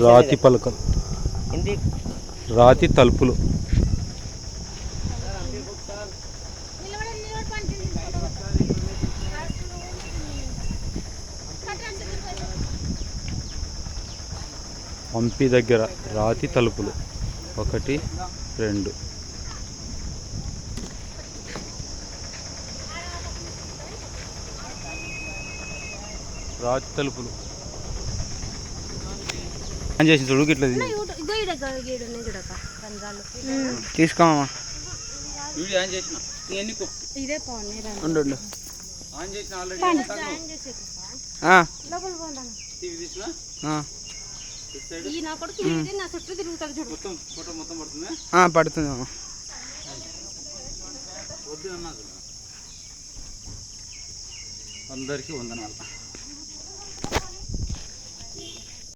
రాతి పలకం. రాతి తలుపులు. పంపి దగ్గర రాతి తలుపులు. ఒకటి రెండు. నా చుట్టూ తిరుగుతాడు చూడు. మొత్తం ఫోటో మొత్తం పడుతుంది? అమ్మా. అందరికీ వందనాలు.